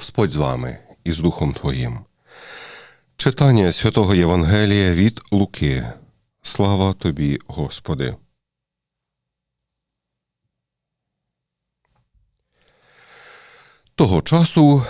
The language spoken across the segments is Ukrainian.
Господь з вами і з Духом Твоїм. Читання святого Євангелія від Луки. Слава тобі, Господи. Того часу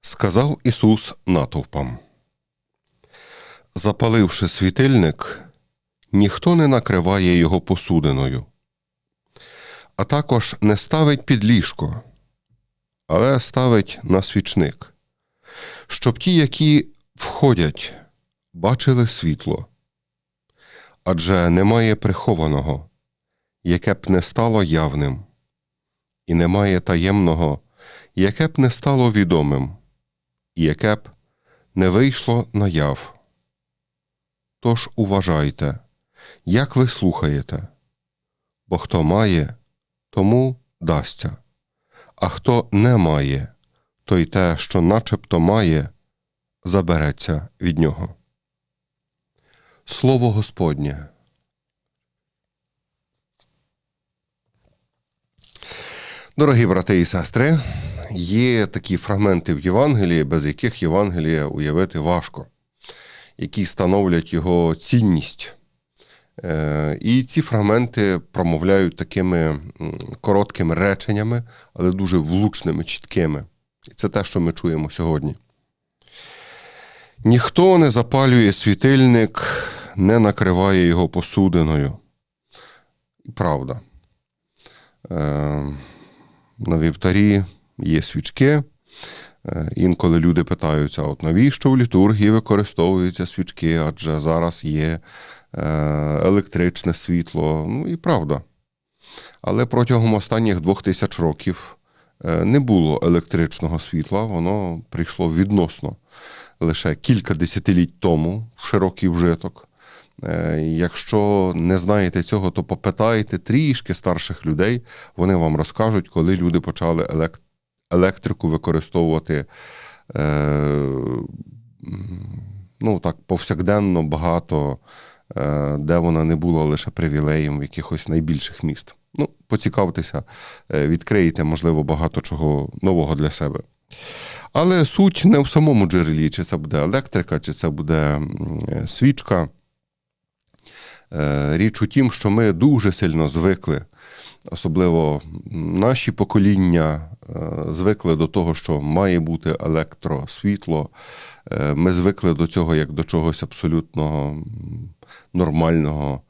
сказав Ісус натовпам. Запаливши світильник, ніхто не накриває його посудиною, а також не ставить під ліжко, але ставить на свічник, щоб ті, які входять, бачили світло. Адже немає прихованого, яке б не стало явним, і немає таємного, яке б не стало відомим, і яке б не вийшло наяв. Тож уважайте, як ви слухаєте, бо хто має, тому дасться, а хто не має, то й те, що начебто має, забереться від нього. Слово Господнє. Дорогі брати і сестри, є такі фрагменти в Євангелії, без яких Євангелія уявити важко, які становлять його цінність. Е, І ці фрагменти промовляють такими короткими реченнями, але дуже влучними, чіткими. І це те, що ми чуємо сьогодні. Ніхто не запалює світильник, не накриває його посудиною. І правда. Е, на вівтарі є свічки. Е, Інколи люди питаються, от навіщо в літургії використовуються свічки, адже зараз є е, електричне світло. Ну і правда. Але протягом останніх двох тисяч років е, не було електричного світла, воно прийшло відносно лише кілька десятиліть тому в широкий вжиток. Якщо не знаєте цього, то попитайте трішки старших людей, вони вам розкажуть, коли люди почали елек- електрику використовувати е, ну, так, повсякденно багато, е, де вона не була лише привілеєм в якихось найбільших міст. Ну, поцікавтеся, е, відкриєте, можливо, багато чого нового для себе. Але суть не в самому джерелі, чи це буде електрика, чи це буде свічка. Е, Річ у тім, що ми дуже сильно звикли, особливо наші покоління звикли до того, що має бути електросвітло. Е, Ми звикли до цього як до чогось абсолютно нормального.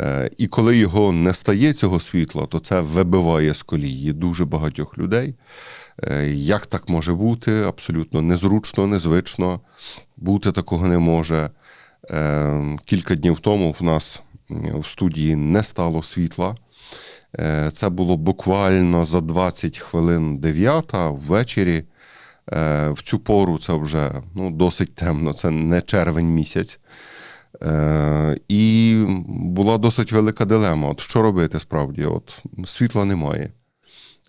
Е, І коли його не стає цього світла, то це вибиває з колії дуже багатьох людей. Е, Як так може бути? Абсолютно незручно, незвично. Бути такого не може. Е, Кілька днів тому в нас в студії не стало світла. Е, Це було буквально за 20 хвилин 9 ввечері. Е, В цю пору це вже ну, досить темно, це не червень місяць. Е, І була досить велика дилема. От що робити справді? От світла немає.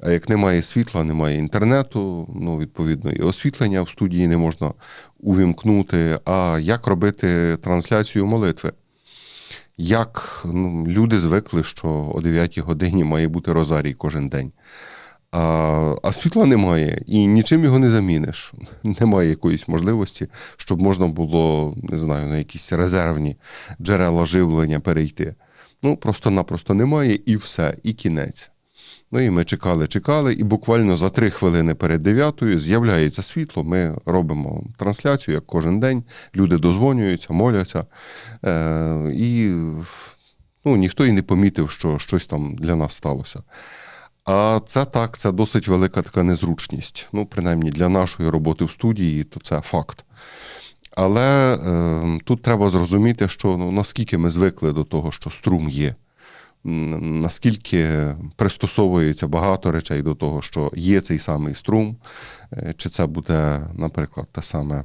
А як немає світла, немає інтернету, ну, відповідно, і освітлення в студії не можна увімкнути. А як робити трансляцію молитви? Як ну, люди звикли, що о 9 годині має бути розарій кожен день. А, а світла немає, і нічим його не заміниш. Немає якоїсь можливості, щоб можна було, не знаю, на якісь резервні джерела живлення перейти. Ну, просто-напросто немає, і все, і кінець. Ну і ми чекали, чекали, і буквально за три хвилини перед дев'ятою з'являється світло. Ми робимо трансляцію, як кожен день. Люди дозвонюються, моляться. Е, і ну, ніхто і не помітив, що щось там для нас сталося. А це так, це досить велика така незручність. Ну, принаймні для нашої роботи в студії, то це факт. Але е, тут треба зрозуміти, що ну, наскільки ми звикли до того, що струм є, наскільки пристосовується багато речей до того, що є цей самий струм, е, чи це буде, наприклад, те саме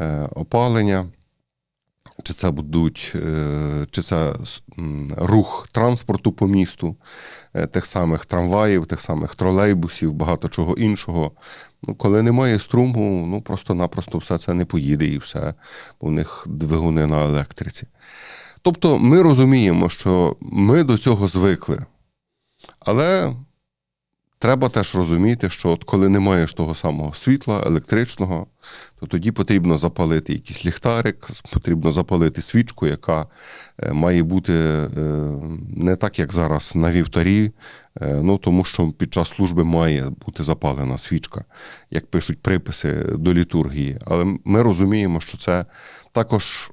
е, опалення, чи це будуть, е, чи це рух транспорту по місту, тих самих трамваїв, тих самих тролейбусів, багато чого іншого. Ну, коли немає струму, ну просто-напросто все це не поїде і все, в них двигуни на електриці. Тобто ми розуміємо, що ми до цього звикли. Але треба теж розуміти, що от коли не маєш того самого світла, електричного, то тоді потрібно запалити якийсь ліхтарик, потрібно запалити свічку, яка е, має бути е, не так, як зараз на вівтарі, е, ну тому що під час служби має бути запалена свічка, як пишуть приписи до літургії. Але ми розуміємо, що це також.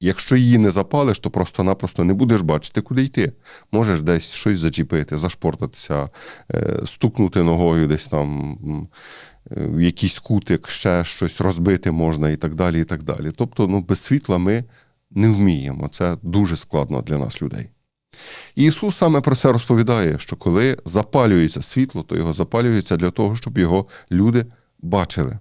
Якщо її не запалиш, то просто-напросто не будеш бачити, куди йти. Можеш десь щось зачепити, зашпортатися, е, стукнути ногою десь там е, в якийсь кутик, ще щось розбити можна і так далі. і так далі. Тобто, ну, без світла ми не вміємо. Це дуже складно для нас, людей. І Ісус саме про це розповідає, що коли запалюється світло, то його запалюється для того, щоб його люди бачили.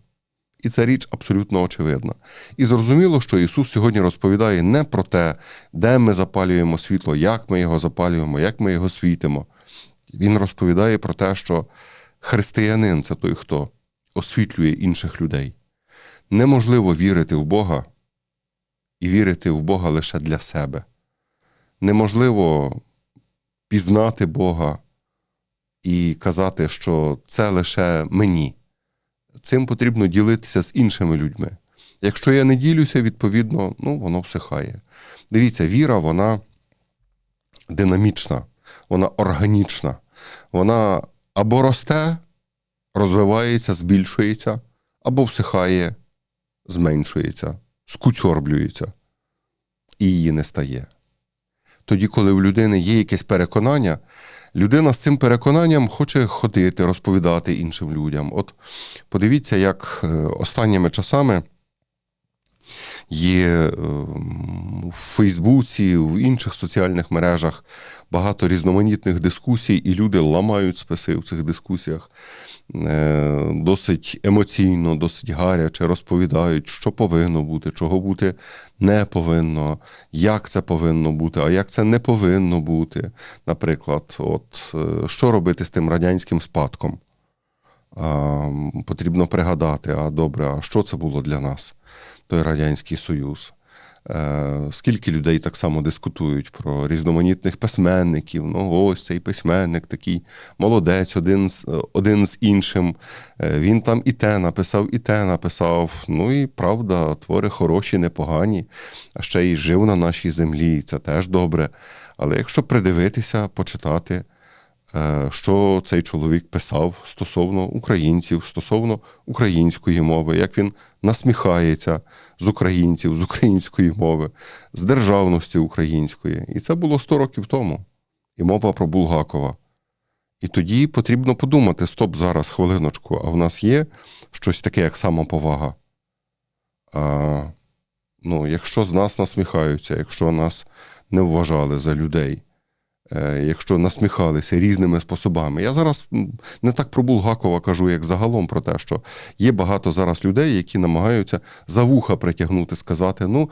І ця річ абсолютно очевидна. І зрозуміло, що Ісус сьогодні розповідає не про те, де ми запалюємо світло, як ми його запалюємо, як ми його світимо. Він розповідає про те, що християнин це той, хто освітлює інших людей. Неможливо вірити в Бога і вірити в Бога лише для себе. Неможливо пізнати Бога і казати, що це лише мені цим потрібно ділитися з іншими людьми. Якщо я не ділюся, відповідно, ну, воно всихає. Дивіться, віра, вона динамічна, вона органічна, вона або росте, розвивається, збільшується, або всихає, зменшується, скуцьорблюється, і її не стає. Тоді, коли в людини є якесь переконання, людина з цим переконанням хоче ходити, розповідати іншим людям. От подивіться, як е, останніми часами є е, в Фейсбуці, в інших соціальних мережах багато різноманітних дискусій, і люди ламають списи в цих дискусіях. Е, досить емоційно, досить гаряче розповідають, що повинно бути, чого бути не повинно, як це повинно бути, а як це не повинно бути. Наприклад, от е, що робити з тим радянським спадком? А, Потрібно пригадати, а добре, а що це було для нас, той Радянський Союз? Е, скільки людей так само дискутують про різноманітних письменників. Ну, ось цей письменник такий молодець, один з один з іншим. Е, він там і те написав, і те написав. Ну і правда, твори хороші, непогані, а ще й жив на нашій землі. Це теж добре. Але якщо придивитися, почитати. Е, що цей чоловік писав стосовно українців, стосовно української мови, як він насміхається з українців, з української мови, з державності української. І це було 100 років тому. І мова про Булгакова. І тоді потрібно подумати: стоп, зараз хвилиночку, а в нас є щось таке, як самоповага. А, ну, Якщо з нас насміхаються, якщо нас не вважали за людей. Е, якщо насміхалися різними способами. Я зараз не так про Булгакова кажу, як загалом про те, що є багато зараз людей, які намагаються за вуха притягнути, сказати: ну.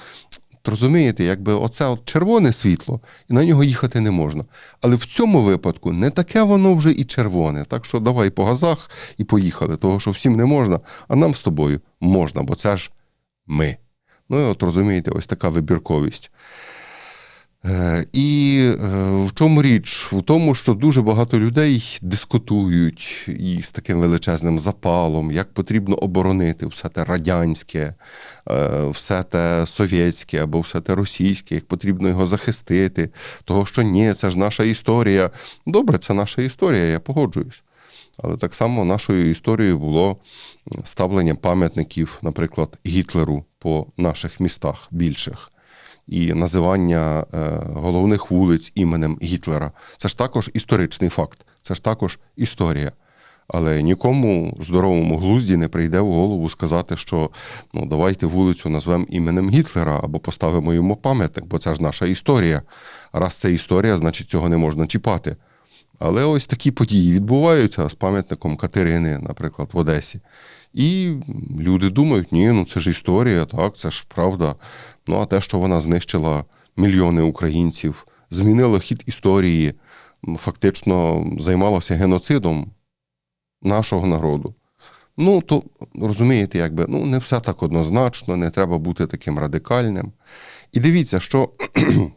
Розумієте, якби оце от червоне світло, і на нього їхати не можна. Але в цьому випадку не таке воно вже і червоне. Так що давай по газах і поїхали, того що всім не можна, а нам з тобою можна, бо це ж ми. Ну і от розумієте, ось така вибірковість. Е, і е, в чому річ? В тому, що дуже багато людей дискутують і з таким величезним запалом, як потрібно оборонити все те радянське, е, все те совєтське або все те російське, як потрібно його захистити, того, що ні, це ж наша історія. Добре, це наша історія, я погоджуюсь. Але так само нашою історією було ставлення пам'ятників, наприклад, Гітлеру по наших містах більших і називання е, головних вулиць іменем Гітлера. Це ж також історичний факт, це ж також історія. Але нікому здоровому глузді не прийде в голову сказати, що ну давайте вулицю назвемо іменем Гітлера або поставимо йому пам'ятник, бо це ж наша історія. Раз це історія, значить цього не можна чіпати. Але ось такі події відбуваються з пам'ятником Катерини, наприклад, в Одесі. І люди думають, ні, ну це ж історія, так, це ж правда. Ну а те, що вона знищила мільйони українців, змінила хід історії, фактично займалася геноцидом нашого народу. Ну, то розумієте, якби ну не все так однозначно, не треба бути таким радикальним. І дивіться, що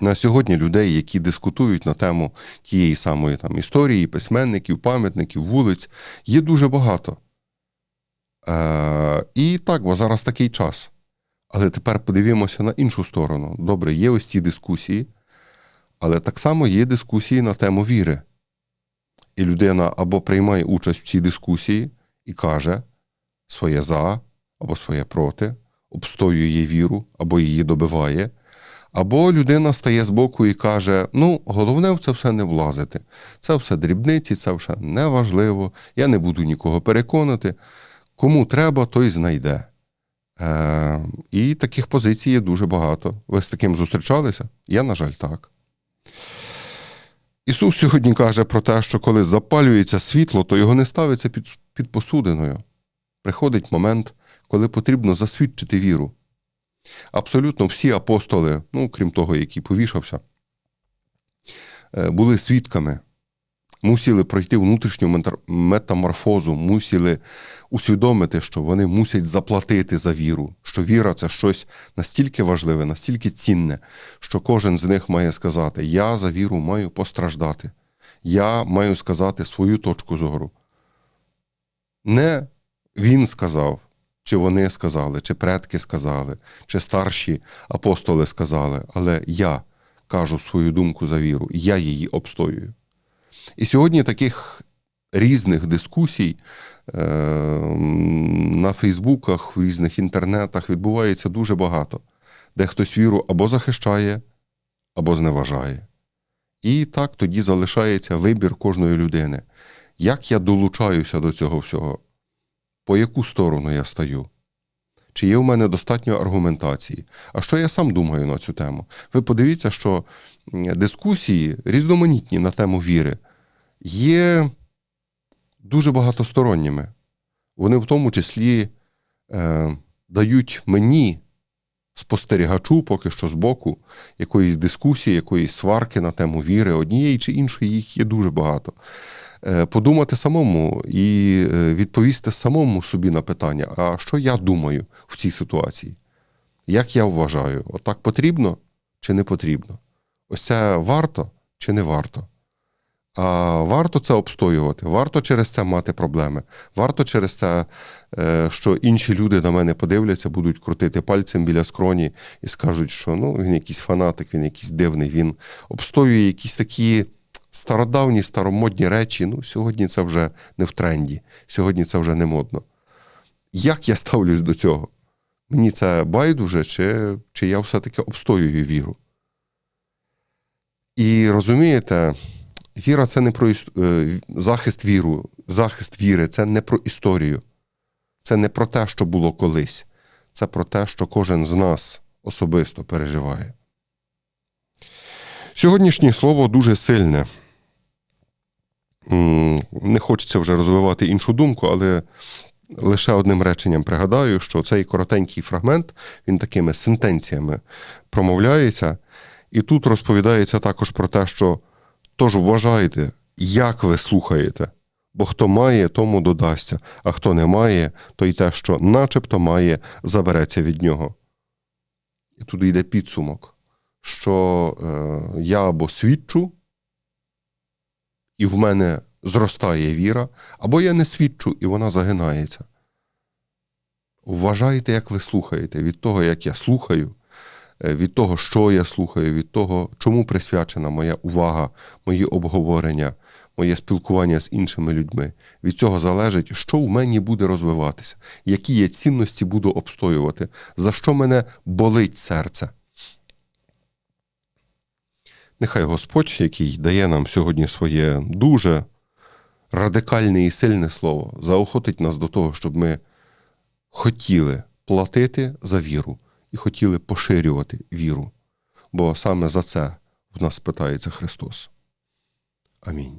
На сьогодні людей, які дискутують на тему тієї самої там історії, письменників, пам'ятників, вулиць, є дуже багато. Е, і так, бо зараз такий час. Але тепер подивімося на іншу сторону. Добре, є ось ці дискусії, але так само є дискусії на тему віри. І людина або приймає участь в цій дискусії і каже своє за або своє проти, обстоює віру, або її добиває. Або людина стає збоку і каже: ну, головне в це все не влазити. Це все дрібниці, це все неважливо, я не буду нікого переконати. Кому треба, той знайде. Е, І таких позицій є дуже багато. Ви з таким зустрічалися? Я, на жаль, так. Ісус сьогодні каже про те, що коли запалюється світло, то його не ставиться під, під посудиною. Приходить момент, коли потрібно засвідчити віру. Абсолютно всі апостоли, ну, крім того, який повішався, е, були свідками, мусили пройти внутрішню метаморфозу, мусили усвідомити, що вони мусять заплатити за віру, що віра це щось настільки важливе, настільки цінне, що кожен з них має сказати: Я за віру маю постраждати, я маю сказати свою точку зору. Не він сказав, чи вони сказали, чи предки сказали, чи старші апостоли сказали, але я кажу свою думку за віру, я її обстоюю. І сьогодні таких різних дискусій е, на Фейсбуках, в різних інтернетах відбувається дуже багато, де хтось віру або захищає, або зневажає. І так тоді залишається вибір кожної людини. Як я долучаюся до цього всього? По яку сторону я стаю? Чи є у мене достатньо аргументації? А що я сам думаю на цю тему? Ви подивіться, що дискусії різноманітні на тему віри є дуже багатосторонніми. Вони в тому числі е, дають мені, спостерігачу, поки що збоку, якоїсь дискусії, якоїсь сварки на тему віри, однієї чи іншої, їх є дуже багато. Е, Подумати самому і е, відповісти самому собі на питання, а що я думаю в цій ситуації? Як я вважаю, отак потрібно чи не потрібно? Ось це варто чи не варто? А варто це обстоювати, варто через це мати проблеми. Варто через це, е, що інші люди на мене подивляться, будуть крутити пальцем біля скроні і скажуть, що ну, він якийсь фанатик, він якийсь дивний, він обстоює якісь такі стародавні, старомодні речі. Ну, сьогодні це вже не в тренді, сьогодні це вже не модно. Як я ставлюсь до цього? Мені це байдуже, чи, чи я все-таки обстоюю віру? І розумієте, віра це не про іс- е, захист віру, захист віри це не про історію. Це не про те, що було колись. Це про те, що кожен з нас особисто переживає. Сьогоднішнє слово дуже сильне. Не хочеться вже розвивати іншу думку, але лише одним реченням пригадаю, що цей коротенький фрагмент він такими сентенціями промовляється, і тут розповідається також про те, що тож вважайте, як ви слухаєте, бо хто має, тому додасться, а хто не має, то й те, що начебто має, забереться від нього. І тут йде підсумок, що е, я або свідчу, і в мене зростає віра, або я не свідчу, і вона загинається. Вважайте, як ви слухаєте, від того, як я слухаю, від того, що я слухаю, від того, чому присвячена моя увага, мої обговорення, моє спілкування з іншими людьми. Від цього залежить, що в мені буде розвиватися, які я цінності буду обстоювати, за що мене болить серце. Нехай Господь, який дає нам сьогодні своє дуже радикальне і сильне слово, заохотить нас до того, щоб ми хотіли платити за віру і хотіли поширювати віру, бо саме за це в нас питається Христос. Амінь.